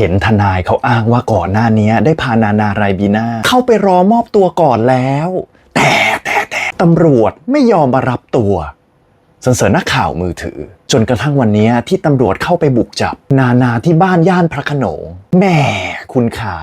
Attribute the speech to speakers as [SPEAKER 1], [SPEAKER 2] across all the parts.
[SPEAKER 1] เห็นทนายเขาอ้างว่าก่อนหน้านี้ได้พานานาไรบีนาเข้าไปรอมอบตัวก่อนแล้ว แต่แต่แต่ตำรวจไม่ยอมมารับตัวสันเสริญนักข่าวมือถือ จนกระทั่งวันนี้ที่ตำรวจเข้าไปบุกจับ นานาที่บ้านย่านพระขนงแหม่คุณขา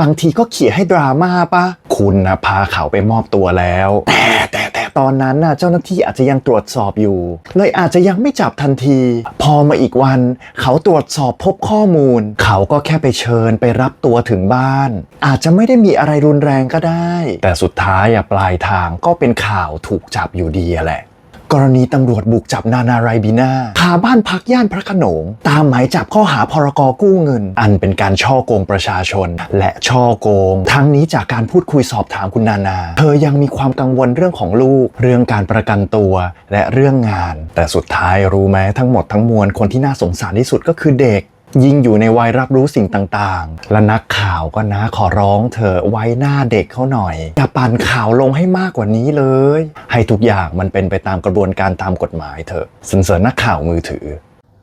[SPEAKER 1] บางทีก็เขี่ยให้ดราม่าปะคุณนะพาเขาไปมอบตัวแล้ว แต่แต่แต่ตอนนั้นน่ะเจ้าหน้าที่อาจจะยังตรวจสอบอยู่ เลยอาจจะยังไม่จับทันที พอมาอีกวัน เขาตรวจสอบพบข้อมูล เขาก็แค่ไปเชิญไปรับตัวถึงบ้าน อาจจะไม่ได้มีอะไรรุนแรงก็ได้ แต่สุดท้ายอะปลายทางก็เป็นข่าวถูกจับอยู่ดีแหละ กรณีตำรวจบุกจับนานาไรบีนาคาบ้านพักย่านพระขนง ตามหมายจับข้อหาพรกกู้เงิน อันเป็นการช่อโกงประชาชน และช่อโกง ทั้งนี้จากการพูดคุยสอบถามคุณนานา เธอยังมีความกังวลเรื่องของลูก เรื่องการประกันตัว และเรื่องงาน แต่สุดท้ายรู้ไหมทั้งหมดทั้งมวลคนที่น่าสงสารที่สุดก็คือเด็ก ยิ่งอยู่ในวัยรับรู้สิ่งต่างๆ และนักข่าวก็นะขอร้องเธอไว้หน้าเด็กเขาหน่อย อย่าปั่นข่าวลงให้มากกว่านี้เลย ให้ทุกอย่างมันเป็นไปตามกระบวนการตามกฎหมายเถอะสนเสริญนักข่าวมือถือ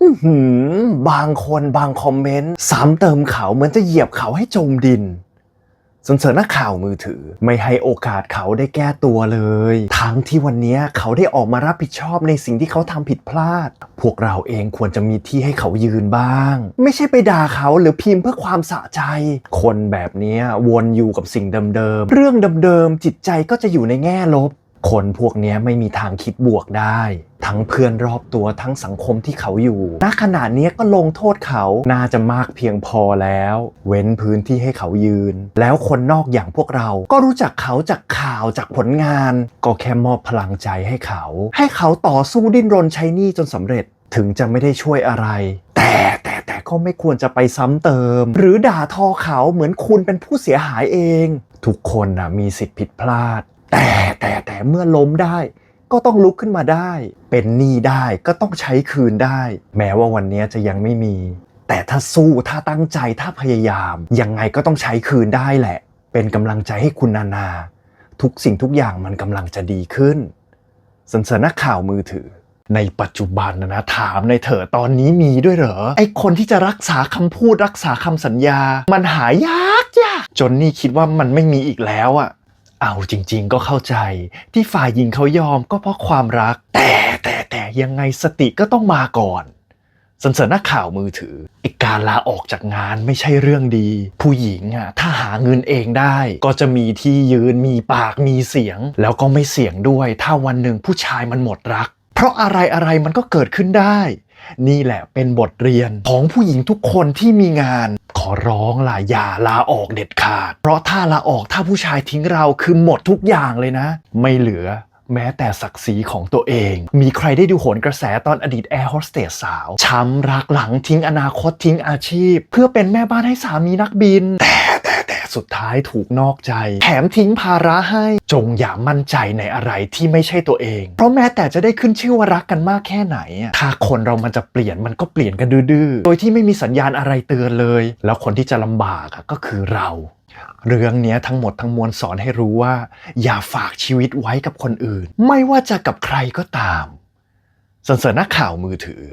[SPEAKER 1] อื้อหือบางคนบางคอมเมนต์ซ้ำเติมเขาเหมือนจะเหยียบเขาให้จมดิน สนเสริญนักข่าวมือถือ ไม่ให้โอกาสเขาได้แก้ตัวเลย ทั้งที่วันนี้เขาได้ออกมารับผิดชอบในสิ่งที่เขาทำผิดพลาด พวกเราเองควรจะมีที่ให้เขายืนบ้าง ไม่ใช่ไปด่าเขาหรือพิมพ์เพื่อความสะใจ คนแบบนี้วนอยู่กับสิ่งเดิมๆเรื่องเดิมๆจิตใจก็จะอยู่ในแง่ลบ คนพวกนี้ไม่มีทางคิดบวกได้ ทั้งเพื่อนรอบตัวทั้งสังคมที่เขาอยู่ณขณะนี้ก็ลงโทษเขาน่าจะมากเพียงพอแล้ว เว้นพื้นที่ให้เขายืน แล้วคนนอกอย่างพวกเรา ก็รู้จักเขาจากข่าวจากผลงาน ก็แค่มอบพลังใจให้เขา ให้เขาต่อสู้ดิ้นรนใช้หนี้จนสำเร็จถึงจะไม่ได้ช่วยอะไร แต่แต่แต่ก็ไม่ควรจะไปซ้ำเติม หรือด่าทอเขาเหมือนคุณเป็นผู้เสียหายเอง ทุกคนนะมีสิทธิ์ผิดพลาด แต่แต่แต่เมื่อล้มได้ ก็ต้องลุกขึ้นมาได้ เป็นหนี้ได้ก็ต้องใช้คืนได้ แม้ว่าวันนี้จะยังไม่มี แต่ถ้าสู้ถ้าตั้งใจถ้าพยายาม ยังไงก็ต้องใช้คืนได้แหละ เป็นกำลังใจให้คุณนานา ทุกสิ่งทุกอย่างมันกำลังจะดีขึ้นสันสริญนักข่าวมือถือ ในปัจจุบันนะนะถามในเถอะตอนนี้มีด้วยเหรอ ไอคนที่จะรักษาคำพูดรักษาคำสัญญา มันหายากยากจนนี่คิดว่ามันไม่มีอีกแล้วอะ เอาจริงๆ ก็เข้าใจ ที่ฝ่ายหญิงเขายอมก็เพราะความรัก แต่แต่แต่ยังไงสติก็ต้องมาก่อนสันเสริญนักข่าวมือถือไอการลาออกจากงานไม่ใช่เรื่องดี ผู้หญิงอะถ้าหาเงินเองได้ ก็จะมีที่ยืนมีปากมีเสียง แล้วก็ไม่เสี่ยงด้วย ถ้าวันหนึ่งผู้ชายมันหมดรัก เพราะอะไรอะไรมันก็เกิดขึ้นได้ นี่แหละเป็นบทเรียนของผู้หญิงทุกคนที่มีงาน อร้องล่ะอย่าลาออกเด็ดขาด เพราะถ้าลาออกถ้าผู้ชายทิ้งเราคือหมดทุกอย่างเลยนะ ไม่เหลือแม้แต่ศักดิ์ศรีของตัวเอง มีใครได้ดูโหนกระแสตอนอดีตแอร์โฮสเตสสาว ช้ำรักหลังทิ้งอนาคตทิ้งอาชีพ เพื่อเป็นแม่บ้านให้สามีนักบิน แต่ สุดท้ายถูกนอกใจ แถมทิ้งภาระให้ จงอย่ามั่นใจในอะไรที่ไม่ใช่ตัวเอง เพราะแม้แต่จะได้ขึ้นชื่อว่ารักกันมากแค่ไหน ถ้าคนเรามันจะเปลี่ยนมันก็เปลี่ยนกันดื้อๆ โดยที่ไม่มีสัญญาณอะไรเตือนเลย แล้วคนที่จะลำบากก็คือเราเรื่องนี้ทั้งหมดทั้งมวลสอนให้รู้ว่า อย่าฝากชีวิตไว้กับคนอื่น ไม่ว่าจะกับใครก็ตามสันเสริญนักข่าวมือถือ